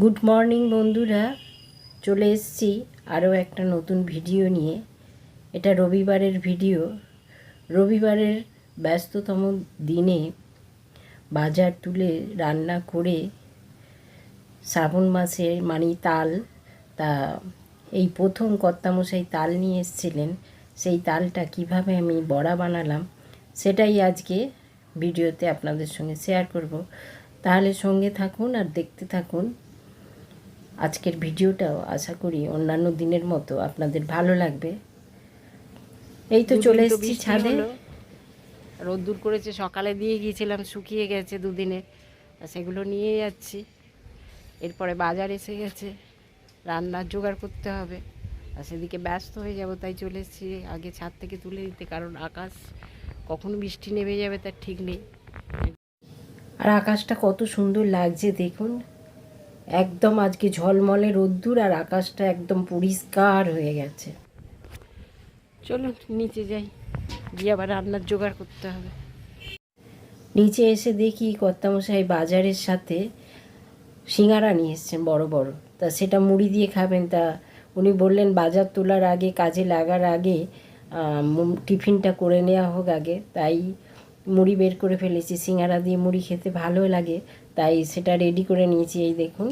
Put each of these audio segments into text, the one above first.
Good morning বন্ধুরা। চলে এসেছি আরও একটা নতুন ভিডিও নিয়ে। এটা রবিবারের ভিডিও। রবিবারের ব্যস্ততম দিনে বাজার তুলে রান্না করে শ্রাবণ মাসে মানি তাল, তা এই প্রথম কর্তামশাই তাল নিয়ে এসেছিলেন। সেই তালটা কীভাবে আমি বড়া বানালাম, সেটাই আজকে ভিডিওতে আপনাদের সঙ্গে শেয়ার করব। তাহলে সঙ্গে থাকুন আর দেখতে থাকুন। আজকের ভিডিওটাও আশা করি অন্যান্য দিনের মতো আপনাদের ভালো লাগবে। এই তো চলে এসেছি ছাদে। রোদ্দুর করেছে সকালে দিয়ে গিয়েছিলাম শুকিয়ে গেছে দুদিনে। সেগুলো নিয়ে যাচ্ছি। এরপরে বাজার এসে গেছে রান্নার জোগাড় করতে হবে। আর সেদিকে ব্যস্ত হয়ে যাব তাই চলে এসেছি আগে ছাদ থেকে তুলে দিতে কারণ আকাশ কখন বৃষ্টি নেমে যাবে তার ঠিক নেই। আর আকাশটা কত সুন্দর লাগছে দেখুন। একদম আজকে ঝলমলে রোদ্দুর আর আকাশটা একদম পরিষ্কার হয়ে গেছে। চলুন নিচে যাই। গিয়ে আবার রান্নার জোগাড় করতে হবে। নিচে এসে দেখি কর্তামশাই বাজারের সাথে সিঙ্গারা নিয়ে এসছেন বড় বড়। তা সেটা মুড়ি দিয়ে খাবেন। তা উনি বললেন বাজার তোলার আগে কাজে লাগার আগে টিফিনটা করে নেওয়া হোক আগে। তাই মুড়ি বের করে ফেলেছি। সিঙ্গারা দিয়ে মুড়ি খেতে ভালো লাগে। তাই সেটা রেডি করে নিয়েছি, এই দেখুন।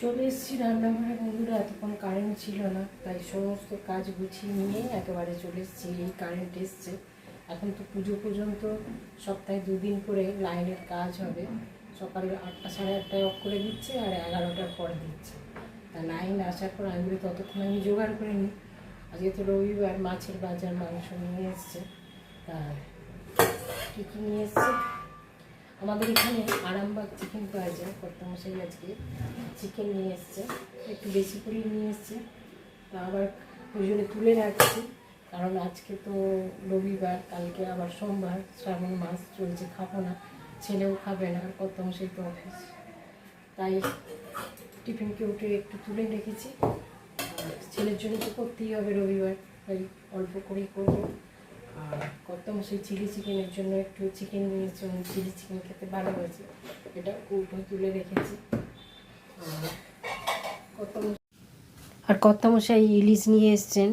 চলে এসেছি রান্নাঘরে। বন্ধুরা, এতক্ষণ কারেন্ট ছিল না, তাই সমস্ত কাজ গুছিয়ে নিয়ে একেবারে চলে এসেছি। এই কারেন্ট এসছে। এখন তো পুজো পর্যন্ত সপ্তাহে দুদিন করে লাইনের কাজ হবে। সকাল আটটা সাড়ে আটটায় অফ করে দিচ্ছে আর এগারোটার পরে দিচ্ছে। তা লাইন আসার পর আমি ততক্ষণ আমি জোগাড় করে নিই। আজকে তো রবিবার, মাছের বাজার, মাংস নিয়ে এসছে। তা কী কী নিয়ে এসছে? আমাদের এখানে আরামবাগ চিকেন পাওয়া যায় কর্তামশাই আজকে চিকেন নিয়ে এসছে। একটু বেশি করেই নিয়ে এসছে। তা আবার ওই জন্য তুলে রাখছি, কারণ আজকে তো রবিবার, কালকে আবার সোমবার, শ্রাবণ মাস চলছে, খাব না, ছেলেও খাবে না, আর কর্তামশাই তো অফিস। তাই টিফিনকে উঠে একটু তুলে রেখেছি। ছেলের জন্য তো করতেই হবে রবিবার, তাই অল্প করেই করব। আর কত সেই চিলি চিকেনের জন্য একটু চিকেন নিয়েছি উনি চিলি চিকেন খেতে ভালোবাসে এটা কৌটো তুলে রেখেছি। কত আর কর্তামশাই ইলিশ নিয়ে এসছেন,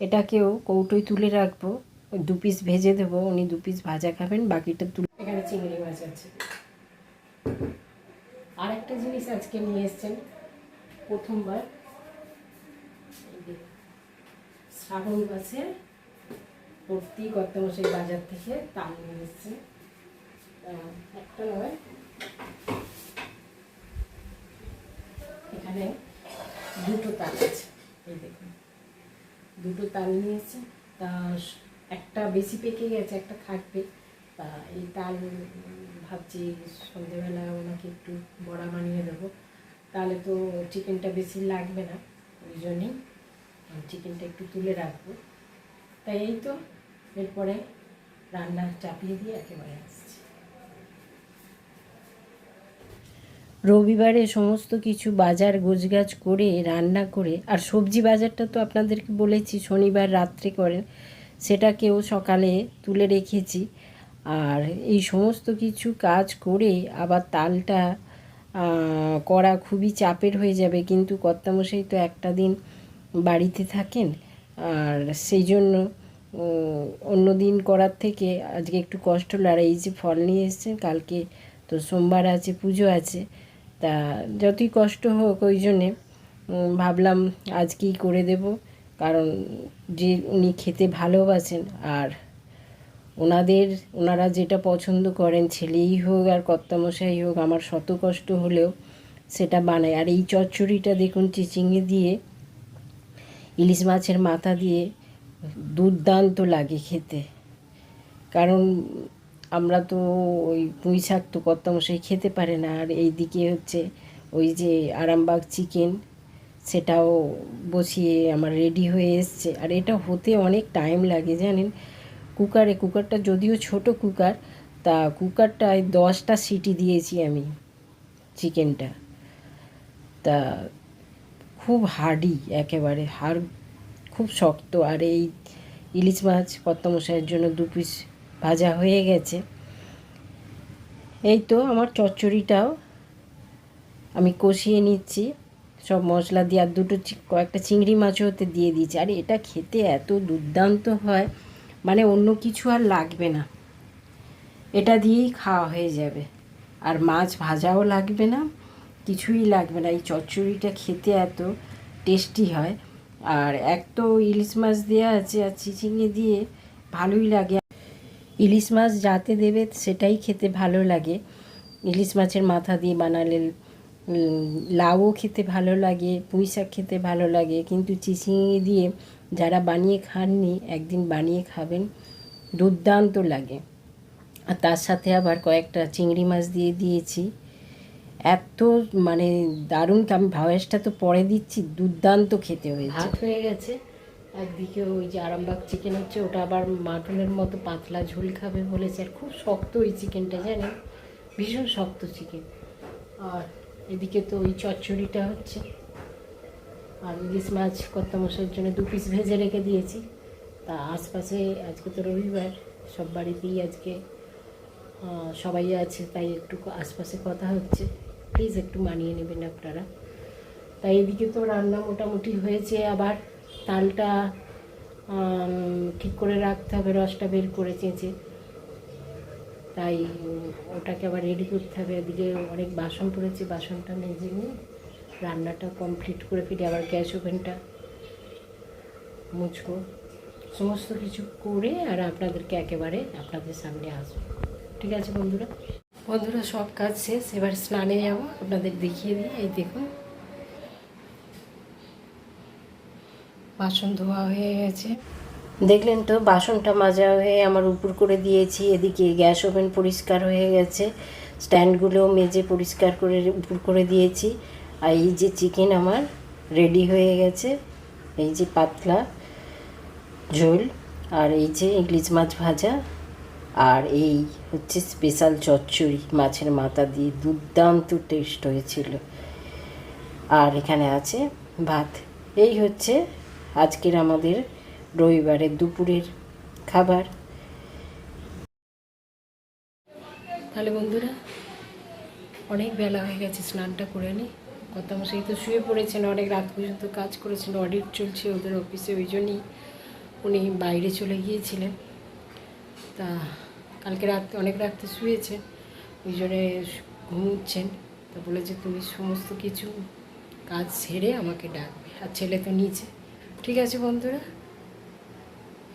এটাকেও কৌটোয় তুলে রাখব। দু পিস ভেজে দেবো, উনি দু পিস ভাজা খাবেন, বাকিটা তুলে এখানে চিংড়ি মাছ আছে। আর একটা জিনিস আজকে নিয়ে এসছেন, প্রথমবার। শ্রাবণ মাসের ভর্তি করতে সেই বাজার থেকে তাল নিয়ে এসছে। একটা নয়। এখানে দুটো তাল আছে, এই দেখুন। দুটো তাল নিয়ে এসছে। তা একটা বেশি পেকে গেছে, একটা থাকবে। তা এই তাল ভাবছি সন্ধেবেলা ওনাকে একটু বড়া বানিয়ে দেবো। তাহলে তো চিকেনটা বেশি লাগবে না, ওই জন্যেই। চিকেনটা একটু তুলে রাখব। তাই এই তো এরপরে রান্না চাপিয়ে দিয়ে একেবারে আসছি। রবিবারে সমস্ত কিছু বাজার গোছগাছ করে, রান্না করে, আর সবজি বাজারটা তো আপনাদেরকে বলেছি, শনিবার রাত্রে করেন, সেটাকেও সকালে তুলে রেখেছি। আর এই সমস্ত কিছু কাজ করে আবার তালটা করা খুবই চাপের হয়ে যাবে, কিন্তু কর্তামশাই তো একটা দিন বাড়িতে থাকেন, আর সেই জন্য অন্য দিন করার থেকে আজকে একটু কষ্ট হলো। আর এই যে ফল নিয়ে এসছেন, কালকে তো সোমবার আছে, পুজো আছে। তা যতই কষ্ট হোক, ওই জন্যে ভাবলাম আজকেই করে দেব। কারণ যে উনি খেতে ভালোবাসেন, আর ওনাদের, ওনারা যেটা পছন্দ করেন, ছেলেই হোক আর কর্তামশাই হোক, আমার শত কষ্ট হলেও সেটা বানায় আর এই চচ্চড়িটা দেখুন, চিচিঙে দিয়ে, ইলিশ মাছের মাথা দিয়ে দুর্দান্ত লাগে খেতে। কারণ আমরা তো ওই পুঁই শাক তো কত কর্তামশাই খেতে পারে না। আর এই দিকে হচ্ছে ওই যে আরামবাগ চিকেন, সেটাও বসিয়ে আমার রেডি হয়ে এসছে। আর এটা হতে অনেক টাইম লাগে, জানেন? কুকারে, কুকারটা যদিও ছোট কুকার, তা কুকারটায় দশটা সিটি দিয়েছি আমি চিকেনটা। তা খুব হার্ডি একেবারে হাড় খুব শক্ত আর এই ইলিশ মাছ কর্তামশাইয়ের জন্য দু পিস ভাজা হয়ে গেছে। এই তো আমার চচ্চড়িটাও আমি কষিয়ে নিচ্ছি। সব মশলা দিয়ে আর দুটো কয়েকটা চিংড়ি মাছও ওতে দিয়ে দিয়েছি। আর এটা খেতে এত দুর্দান্ত হয় মানে অন্য কিছু আর লাগবে না। এটা দিয়েই খাওয়া হয়ে যাবে। আর মাছ ভাজাও লাগবে না, কিছুই লাগবে না। এই চচ্চড়িটা খেতে এত টেস্টি হয়। আর এক তো ইলিশ মাছ দেওয়া আছে আর চিচিঙে দিয়ে ভালোই লাগে। ইলিশ মাছ যাতে দেবে সেটাই খেতে ভালো লাগে। ইলিশ মাছের মাথা দিয়ে বানালে লাউও খেতে ভালো লাগে, পুঁই শাক খেতে ভালো লাগে। কিন্তু চিচিঙে দিয়ে যারা বানিয়ে খাননি, একদিন বানিয়ে খাবেন, দুর্দান্ত লাগে। আর তার সাথে আবার কয়েকটা চিংড়ি মাছ দিয়ে দিয়েছি। এত মানে দারুণ আমি ভাওয়াসটা তো পরে দিচ্ছি, দুর্দান্ত খেতে হয়েছে। ভাত হয়ে গেছে, একদিকে ওই যে আরামবাগ চিকেন হচ্ছে, ওটা আবার মাটনের মতো পাতলা ঝোল খাবে বলেছে, আর খুব শক্ত ওই চিকেনটা জানেন? ভীষণ শক্ত চিকেন আর এদিকে তো ওই চচ্চড়িটা হচ্ছে। আর ইলিশ মাছ কর্তা মশাইয়ের জন্য দু পিস ভেজে রেখে দিয়েছি। তা আশপাশে আজকে তো রবিবার, সব বাড়িতেই আজকে সবাই আছে, তাই একটু আশপাশে কথা হচ্ছে। প্লিজ একটু মানিয়ে নেবেন আপনারা। তাই এদিকে তো রান্না মোটামুটি হয়েছে, আবার তালটা ঠিক করে রাখতে হবে, রসটা বের করে চেঁচে। তাই ওটাকে আবার রেডি করতে হবে। এদিকে অনেক বাসন পড়েছে, বাসনটা মেজে নিয়ে রান্নাটা কমপ্লিট করে ফিরে আবার গ্যাস ওভেনটা মুছবো। সমস্ত কিছু করে আর আপনাদেরকে একেবারে আপনাদের সামনে আসব। ঠিক আছে বন্ধুরা? বন্ধুরা সব কাজ শেষ, এবার স্নানে যাব, আপনাদের দেখিয়ে দিই, এই দেখুন। বাসন ধোয়া হয়ে গেছে। দেখলেন তো, বাসনটা মাজা হয়ে আমার উপর করে দিয়েছি, এদিকে গ্যাস ওভেন পরিষ্কার হয়ে গেছে, স্ট্যান্ডগুলো মেজে পরিষ্কার করে, উপর করে দিয়েছি, আর এই যে চিকেন আমার রেডি হয়ে গেছে, এই যে পাতলা ঝোল, আর এই যে ইংলিশ মাছ ভাজা। আর এই হচ্ছে স্পেশাল চচ্চড়ি মাছের মাথা দিয়ে দুর্দান্ত টেস্ট হয়েছিল। আর এখানে আছে ভাত। এই হচ্ছে আজকের আমাদের রবিবারের দুপুরের খাবার। তাহলে বন্ধুরা, অনেক বেলা হয়ে গেছে, স্নানটা করে কত মশাই তো শুয়ে পড়েছেন, অনেক রাত পর্যন্ত কাজ করেছেন অডিট চলছে ওদের অফিসে ওই জন্যই উনি বাইরে চলে গিয়েছিলেন। তা কালকে রাত অনেক রাত্রে শুয়েছেন ওই জন্যে ঘুমুচ্ছেন। তো বলেছে, তুমি সমস্ত কিছু কাজ সেরে আমাকে ডাকবে, আর ছেলে তো নিচে। ঠিক আছে বন্ধুরা,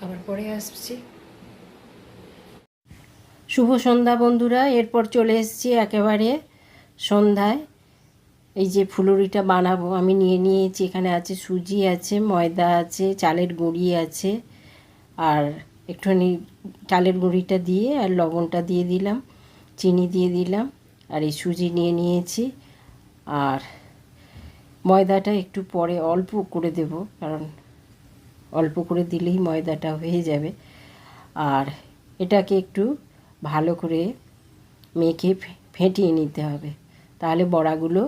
আবার পরে আসছি। শুভ সন্ধ্যা বন্ধুরা, এরপর চলে এসেছি একেবারে সন্ধ্যায়। এই যে ফুলুরিটা বানাবো, আমি নিয়ে নিয়েছি, এখানে আছে সুজি আছে, ময়দা আছে, চালের গুঁড়ি আছে, আর একটুখানি চালের গুঁড়িটা দিয়ে আর লবণটা দিয়ে দিলাম, চিনি দিয়ে দিলাম আর এই সুজি নিয়ে নিয়েছি। আর ময়দাটা একটু পরে অল্প করে দেব, কারণ অল্প করে দিলেই ময়দাটা হয়ে যাবে। আর এটাকে একটু ভালো করে মেখে ফেটিয়ে নিতে হবে, তাহলে বড়াগুলো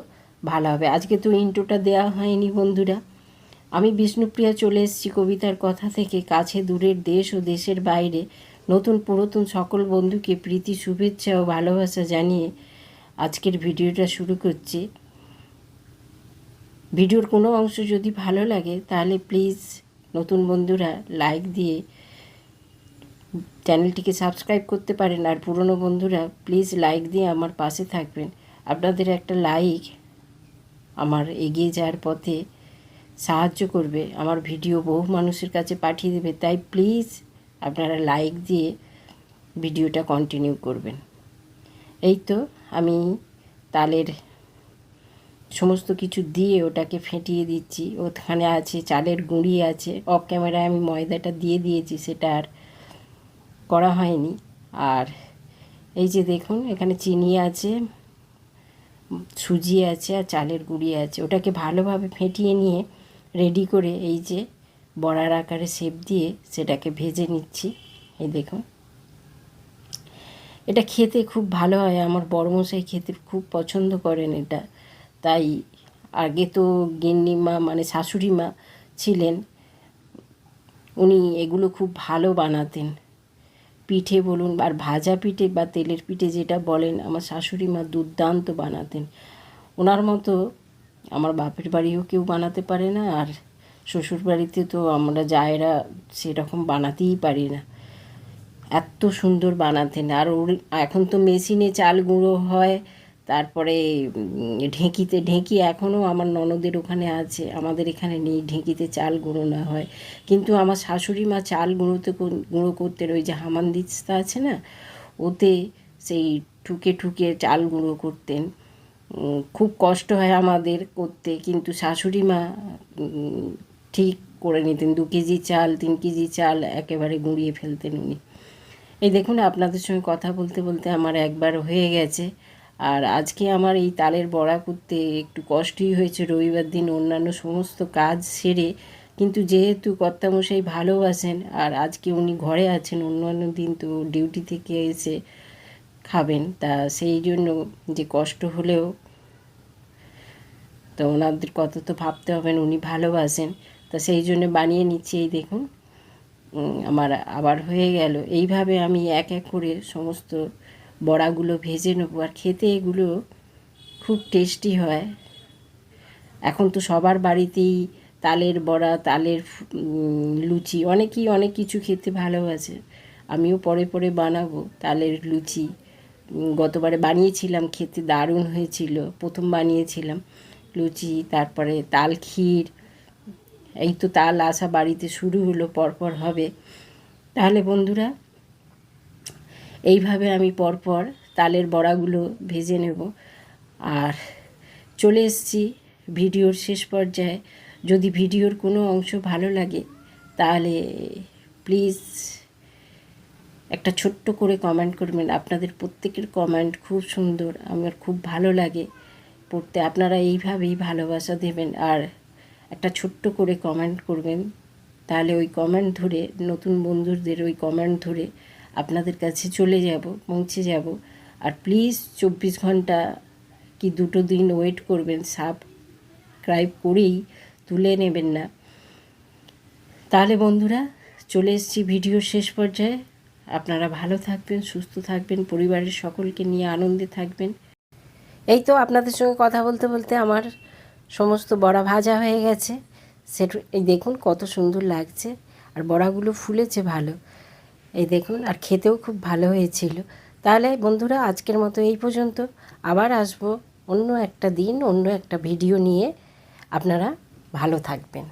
ভালো হবে। আজকে তো ইন্টোটা দেওয়া হয়নি বন্ধুরা। আমি বিষ্ণুপ্রিয়া চলে এসেছি কবিতার কথা থেকে কাছে দূরের দেশ ও দেশের বাইরে নতুন পুরাতন সকল বন্ধুকে প্রীতি, শুভেচ্ছা ও ভালোবাসা জানিয়ে আজকের ভিডিওটা শুরু করছি। ভিডিওর কোনো অংশ যদি ভালো লাগে, তাহলে প্লিজ নতুন বন্ধুরা লাইক দিয়ে চ্যানেলটিকে সাবস্ক্রাইব করতে পারেন আর পুরনো বন্ধুরা প্লিজ লাইক দিয়ে আমার পাশে থাকবেন। আপনাদের একটা লাইক আমার এগিয়ে যাওয়ার পথে সাহায্য করবে, আমার ভিডিও বহু মানুষের কাছে পাঠিয়ে দেবে, তাই প্লিজ আপনারা লাইক দিয়ে ভিডিওটা কন্টিনিউ করবেন। এই তো আমি তালের সমস্ত কিছু দিয়ে ওটাকে ফেটিয়ে দিচ্ছি, ওখানে আছে চালের গুঁড়ি আছে অফ ক্যামেরায় আমি ময়দাটা দিয়ে দিয়েছি, সেটা আর করা হয়নি। আর এই যে দেখুন, এখানে চিনি আছে, সুজি আছে আর চালের গুঁড়ি আছে, ওটাকে ভালোভাবে ফেটিয়ে নিয়ে রেডি করে এই যে বড়ার আকারে শেপ দিয়ে সেটাকে ভেজে নিচ্ছি। এই দেখুন। এটা খেতে খুব ভালো হয়। আমার বড়মশাই খেতে খুব পছন্দ করেন এটা। তাই আগে তো গিন্নিমা মানে শাশুড়ি মা ছিলেন, উনি এগুলো খুব ভালো বানাতেন। পিঠে বলুন আর ভাজা পিঠে বা তেলের পিঠে যেটা বলেন, আমার শাশুড়ি মা দুর্দান্ত বানাতেন। ওনার মতো আমার বাপের বাড়িও কেউ বানাতে পারে না, আর শ্বশুর বাড়িতে তো আমরা জায়েরা সেরকম বানাতেই পারি না। এত সুন্দর বানাতেন আর ওর এখন তো মেশিনে চাল গুঁড়ো হয়, তারপরে ঢেঁকিতে, ঢেঁকি এখনও আমার ননদের ওখানে আছে। আমাদের এখানে নেই, ঢেঁকিতে চাল গুঁড়ো না হয়। কিন্তু আমার শাশুড়ি মা চাল গুঁড়োতে গুঁড়ো করতেন ওই যে হামান হামানদিস্তা আছে না, ওতে সেই ঠুকে ঠুকে চাল গুঁড়ো করতেন। খুব কষ্ট হয় আমাদের করতে, কিন্তু শাশুড়ি মা ঠিক করে নিতেন। দু কেজি চাল, তিন কেজি চাল একেবারে গুঁড়িয়ে ফেলতেন উনি। এই দেখুন, আপনাদের সঙ্গে কথা বলতে বলতে আমার একবার হয়ে গেছে। আর আজকে আমার এই তালের বড়া করতে একটু কষ্টই হয়েছে। রবিবার দিন অন্যান্য সমস্ত কাজ সেরে, কিন্তু যেহেতু কর্তামশাই ভালোবাসেন, আর আজকে উনি ঘরে আছেন, অন্যান্য দিন তো ডিউটি থেকে এসে খাবেন। তা সেই জন্য যে কষ্ট হলেও তো ওনাদের কথা তো ভাবতে হবেন উনি ভালোবাসেন। তা সেই জন্য বানিয়ে নিচ্ছি, এই দেখুন। আমার আবার হয়ে গেল। এইভাবে আমি এক এক করে সমস্ত বড়াগুলো ভেজে নেব। আর খেতে এগুলো খুব টেস্টি হয়। এখন তো সবার বাড়িতেই তালের বড়া, তালের লুচি, অনেকেই অনেক কিছু খেতে ভালোবাসে। আমিও পরে পরে বানাবো তালের লুচি। গতবারে বানিয়েছিলাম, খেতে দারুণ হয়েছিল। প্রথম বানিয়েছিলাম। লুচি, তারপরে তাল ক্ষীর এই তো তাল আসা বাড়িতে শুরু হলো, পরপর হবে। তাহলে বন্ধুরা, এইভাবে আমি পরপর তালের বড়াগুলো ভেজে নেব। আর চলে এসেছি ভিডিওর শেষ পর্যায়ে। যদি ভিডিওর কোনো অংশ ভালো লাগে, তাহলে প্লিজ একটা ছোট্ট করে কমেন্ট করবেন। আপনাদের প্রত্যেকের কমেন্ট খুব সুন্দর, আমার খুব ভালো লাগে। পড়তে আপনারা এইভাবেই ভালোবাসা দেবেন আর একটা ছোট্ট করে কমেন্ট করবেন। তাহলে ওই কমেন্ট ধরে, নতুন বন্ধুদের ওই কমেন্ট ধরে আপনাদের কাছে চলে যাব, পৌঁছে যাব। আর প্লিজ চব্বিশ ঘণ্টা কি দুটো দিন ওয়েট করবেন সাবস্ক্রাইব করেই তুলে নেবেন না। তাহলে বন্ধুরা, চলে এসেছি ভিডিওর শেষ পর্যায়ে। আপনারা ভালো থাকবেন, সুস্থ থাকবেন, পরিবারের সকলকে নিয়ে আনন্দে থাকবেন। এই তো আপনাদের সঙ্গে কথা বলতে বলতে আমার সমস্ত বড়া ভাজা হয়ে গেছে। সেটা, এই দেখুন কত সুন্দর লাগছে। আর বড়াগুলো ফুলেছে ভালো। এই দেখুন, আর খেতেও খুব ভালো হয়েছিল। তাহলে বন্ধুরা, আজকের মতো এই পর্যন্ত। আবার আসব অন্য একটা দিন, অন্য একটা ভিডিও নিয়ে। আপনারা ভালো থাকবেন।